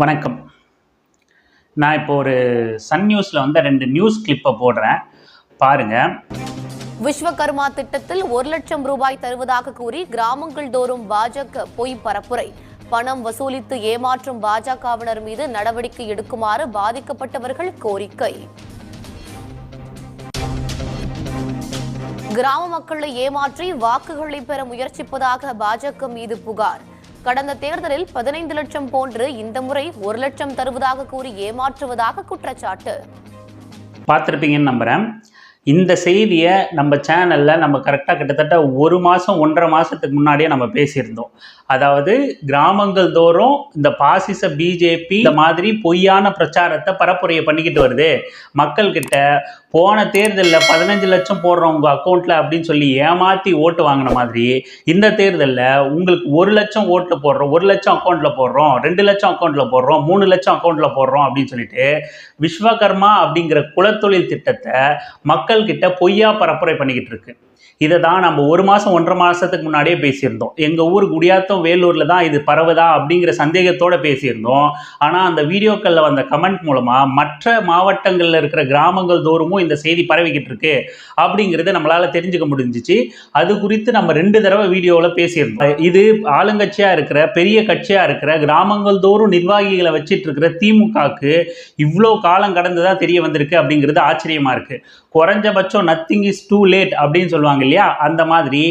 வணக்கம். நான் இப்போ ஒரு சன் நியூஸில் வந்து ரெண்டு நியூஸ் கிளிப்பை போடுறேன். பாருங்க. விஸ்வகர்மா திட்டத்தில் ஒரு லட்சம் ரூபாய் தருவதாக கூறி கிராமங்கள் தோறும் பாஜக பொய் பரப்புரை. பணம் வசூலித்து ஏமாற்றும் பாஜகவினர் மீது நடவடிக்கை எடுக்குமாறு பாதிக்கப்பட்டவர்கள் கோரிக்கை. கிராம மக்களை ஏமாற்றி வாக்குகளை பெற முயற்சிப்பதாக பாஜக மீது புகார். கடந்த தேர்தலில் பதினைந்து லட்சம் போன்று இந்த முறை ஒரு லட்சம் தருவதாக கூறி ஏமாற்றுவதாக குற்றச்சாட்டு. பார்த்துருப்பீங்கன்னு நம்புறேன். இந்த செய்தியை நம்ம சேனலில் நம்ம கரெக்டாக கிட்டத்தட்ட ஒரு மாதம் ஒன்றரை மாதத்துக்கு முன்னாடியே நம்ம பேசியிருந்தோம். அதாவது கிராமங்கள் தோறும் இந்த பாசிச பிஜேபி இந்த மாதிரி பொய்யான பிரச்சாரத்தை பரப்புரையை பண்ணிக்கிட்டு வருது. மக்கள்கிட்ட போன தேர்தலில் பதினஞ்சு லட்சம் போடுறோம் உங்கள் அக்கௌண்ட்டில் அப்படின்னு சொல்லி ஏமாற்றி ஓட்டு வாங்கின மாதிரி இந்த தேர்தலில் உங்களுக்கு ஒரு லட்சம் ஓட்டில் போடுறோம் ஒரு லட்சம் அக்கௌண்ட்டில் போடுறோம் ரெண்டு லட்சம் அக்கௌண்ட்டில் போடுறோம் மூணு லட்சம் அக்கௌண்ட்டில் போடுறோம் அப்படின்னு சொல்லிட்டு விஸ்வகர்மா அப்படிங்கிற குலத்தொழில் திட்டத்தை மக்கள் மக்கள்கிட்ட பொய்யா பரப்புரை பண்ணிக்கிட்டு இருக்கு. இதை தான் நம்ம ஒரு மாதம் ஒன்றரை மாதத்துக்கு முன்னாடியே பேசியிருந்தோம். எங்கள் ஊர் குடியாத்தம் வேலூரில் தான் இது பரவுதா அப்படிங்கிற சந்தேகத்தோடு பேசியிருந்தோம். ஆனால் அந்த வீடியோக்களில் வந்த கமெண்ட் மூலமாக மற்ற மாவட்டங்களில் இருக்கிற கிராமங்கள் தோறுமும் இந்த செய்தி பரவிக்கிட்டு இருக்கு அப்படிங்கிறத நம்மளால் தெரிஞ்சுக்க முடிஞ்சிச்சு. அது குறித்து நம்ம ரெண்டு தடவை வீடியோவில் பேசியிருந்தோம். இது ஆளுங்கட்சியாக இருக்கிற பெரிய கட்சியாக இருக்கிற கிராமங்கள் தோறும் நிர்வாகிகளை வச்சிட்டு இருக்கிற திமுகவுக்கு இவ்வளோ காலம் கடந்ததா தெரிய வந்திருக்கு அப்படிங்கிறது ஆச்சரியமாக இருக்குது குறைஞ்சபட்சம் நத்திங் இஸ் டூ லேட் அப்படின்னு சொல்லுவாங்க இல்லையா? அந்த மாதிரி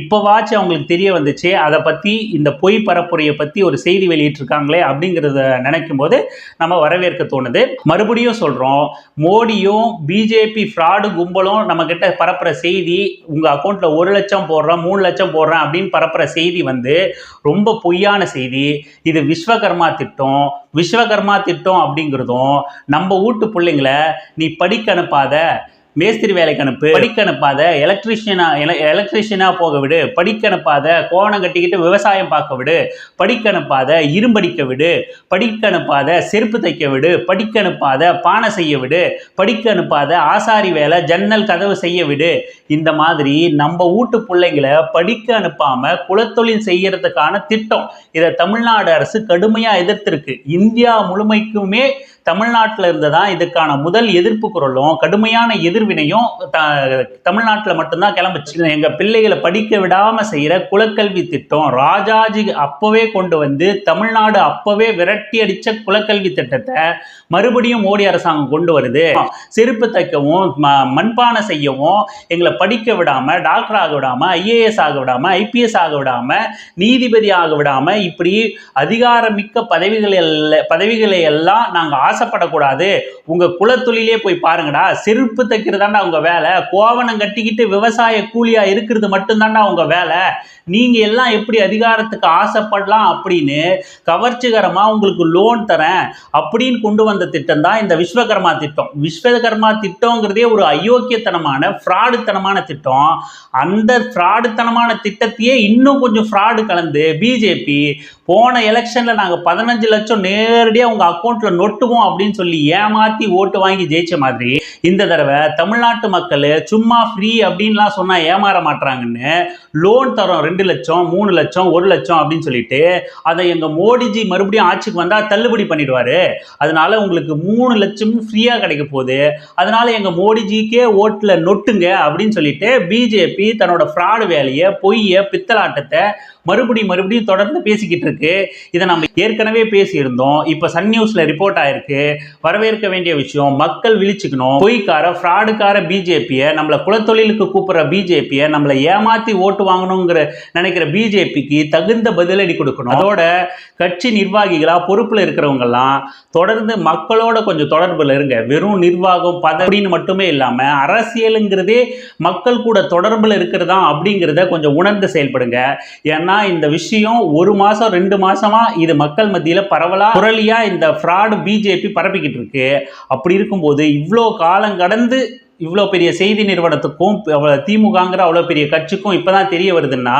இப்போவாச்சும் அவங்களுக்கு தெரிய வந்துச்சு. அதை பற்றி இந்த பொய் பரப்புரையை பற்றி ஒரு செய்தி வெளியிட்டிருக்காங்களே அப்படிங்கிறத நினைக்கும் போது நம்ம வரவேற்க தோணுது. மறுபடியும் சொல்கிறோம் மோடியும் பிஜேபி ஃப்ராடு கும்பலும் நம்மக்கிட்ட பரப்புகிற செய்தி உங்கள் அக்கௌண்ட்டில் ஒரு லட்சம் போடுறேன் மூணு லட்சம் போடுறேன் அப்படின்னு பரப்புகிற செய்தி வந்து ரொம்ப பொய்யான செய்தி. இது விஸ்வகர்மா திட்டம் விஸ்வகர்மா திட்டம் அப்படிங்கிறதும் நம்ம வீட்டு பிள்ளைங்களை நீ படிக்க அனுப்பாத மேஸ்திரி வேலைக்கு அனுப்பு படிக்க அனுப்பாத எலக்ட்ரிஷியனா எலக்ட்ரிஷியனா போக விடு படிக்க அனுப்பாத கோணம் கட்டிக்கிட்டு விவசாயம் பார்க்க விடு படிக்க அனுப்பாத இரும்படிக்க விடு படிக்க அனுப்பாத செருப்பு தைக்க விடு படிக்க அனுப்பாத பானை செய்ய விடு படிக்க அனுப்பாத ஆசாரி வேலை ஜன்னல் கதவு செய்ய விடு. இந்த மாதிரி நம்ம வீட்டு பிள்ளைங்களை படிக்க அனுப்பாம குலத்தொழில் செய்யறதுக்கான திட்டம். இதை தமிழ்நாடு அரசு கடுமையாக எதிர்த்திருக்கு. இந்தியா முழுமைக்குமே தமிழ்நாட்டில் இருந்து தான் இதுக்கான முதல் எதிர்ப்பு குரலும் கடுமையான எதிர்வினையும் த தமிழ்நாட்டில் மட்டும்தான் கிளம்பிச்சு. எங்கள் பிள்ளைகளை படிக்க விடாமல் செய்கிற குலக்கல்வி திட்டம். ராஜாஜி அப்போவே கொண்டு வந்து தமிழ்நாடு அப்போவே விரட்டி அடித்த குலக்கல்வி திட்டத்தை மறுபடியும் மோடி அரசாங்கம் கொண்டு வருது. செருப்பு தைக்கவும் ம- மண்பானை செய்யவும் எங்களை படிக்க விடாமல் டாக்டர் ஆக விடாமல் ஐஏஎஸ் ஆக விடாமல் ஐபிஎஸ் ஆக விடாமல் நீதிபதி ஆக விடாமல் இப்படி அதிகாரமிக்க பதவிகள் எல்ல- பதவிகளை எல்லாம் நாங்கள் ஆசைப்படக்கூடாது. உங்கள் குலத்தொழிலே போய் பாருங்கடா செருப்பு தைக்கிறதாண்டா உங்க வேலை. கோவணம் கட்டிக்கிட்டு விவசாய கூலியாக இருக்கிறது மட்டும்தாண்டா உங்க வேலை. நீங்கள் எல்லாம் எப்படி அதிகாரத்துக்கு ஆசைப்படலாம் அப்படின்னு கவர்ச்சிகரமாக உங்களுக்கு லோன் தரேன் அப்படின்னு கொண்டு வந்த திட்டம் தான் இந்த விஸ்வகர்மா திட்டம். விஸ்வகர்மா திட்டங்கிறதே ஒரு அயோக்கியத்தனமான ஃப்ராடுத்தனமான திட்டம். அந்த ஃப்ராடுத்தனமான திட்டத்தையே இன்னும் கொஞ்சம் ஃப்ராடு கலந்து பிஜேபி போன எலெக்ஷனில் நாங்கள் பதினஞ்சு லட்சம் நேரடியாக உங்கள் அக்கௌண்ட்டில் நொட்டுவோம் அப்படின்னு சொல்லி ஏமாத்தி ஓட்டு வாங்கி ஜெயிச்ச மாதிரி இந்த தடவை தமிழ்நாட்டு மக்கள் சும்மா ஃப்ரீ அப்படின்லாம் சொன்னால் ஏமாற மாட்றாங்கன்னு லோன் தரோம் ரெண்டு லட்சம் மூணு லட்சம் ஒரு லட்சம் அப்படின்னு சொல்லிட்டு அதை எங்கள் மோடிஜி மறுபடியும் ஆட்சிக்கு வந்தால் தள்ளுபடி பண்ணிடுவாரு. அதனால உங்களுக்கு மூணு லட்சம் ஃப்ரீயாக கிடைக்க போகுது. அதனால எங்கள் மோடிஜிக்கே ஓட்டில் நொட்டுங்க அப்படின்னு சொல்லிட்டு பிஜேபி தன்னோட ஃப்ராடு வேலையை பொய்யை பித்தலாட்டத்தை மறுபடியும் மறுபடியும் தொடர்ந்து பேசிக்கிட்டு இருக்கு. இதை நம்ம ஏற்கனவே பேசியிருந்தோம். இப்போ சன் நியூஸில் ரிப்போர்ட் ஆயிருக்கு. வரவேற்க வேண்டிய விஷயம் மக்கள் விழிச்சுக்கணும். பொய்க்கார ஃப்ராடுக்கார பிஜேபியை நம்மளை குலத்தொழிலுக்கு கூப்பிடுற பிஜேபியை நம்மளை ஏமாத்தி ஓட்டு வாங்கணுங்கிற நினைக்கிற பிஜேபிக்கு தகுந்த பதிலடி கொடுக்கணும். அதோட கட்சி நிர்வாகிகளாக பொறுப்பில் இருக்கிறவங்கெல்லாம் தொடர்ந்து மக்களோட கொஞ்சம் தொடர்பில் இருங்க. வெறும் நிர்வாகம் பதவின்னு மட்டுமே இல்லாமல் அரசியலுங்கிறதே மக்கள் கூட தொடர்பில் இருக்கிறதா அப்படிங்கிறத கொஞ்சம் உணர்ந்து செயல்படுங்க. ஏன்னா இந்த விஷயம் ஒரு மாதம் ரெண்டு மாதமாக இது மக்கள் மத்தியில் பரவலாக குரலியாக இந்த ஃப்ராடு பிஜேபி பரப்பிக்கிட்டு இருக்கு அப்படி இருக்கும்போது இவ்வளோ காலம் கடந்து இவ்வளோ பெரிய செய்தி நிறுவனத்துக்கும் அவ்வளோ திமுகங்கிற அவ்வளோ பெரிய கட்சிக்கும் இப்போதான் தெரிய வருதுன்னா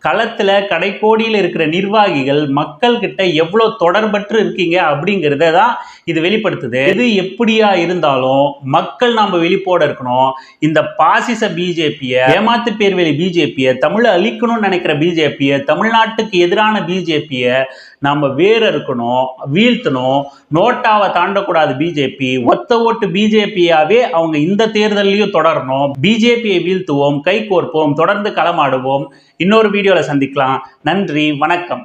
களத்தில் கடைக்கோடியில் இருக்கிற நிர்வாகிகள் மக்கள்கிட்ட எவ்வளோ தொடர்பற்று இருக்கீங்க அப்படிங்கிறத தான் இது வெளிப்படுத்துது. எது எப்படியா இருந்தாலும் மக்கள் நாம் வெளிப்போட இருக்கணும். இந்த பாசிச பிஜேபியை ஏமாத்து பேர்வெளி பிஜேபியை தமிழை அழிக்கணும்னு நினைக்கிற பிஜேபியை தமிழ்நாட்டுக்கு எதிரான பிஜேபியை நாம் வேற இருக்கணும் வீழ்த்தணும் நோட்டாவை தாண்டக்கூடாது பிஜேபி ஒத்த ஓட்டு பிஜேபியாவே அவங்க இந்த தேர்தலையும் தொடரணும். பிஜேபியை வீழ்த்துவோம் கை கோர்ப்போம் தொடர்ந்து களமாடுவோம். இன்னொரு வீடியோவில் சந்திக்கலாம். நன்றி வணக்கம்.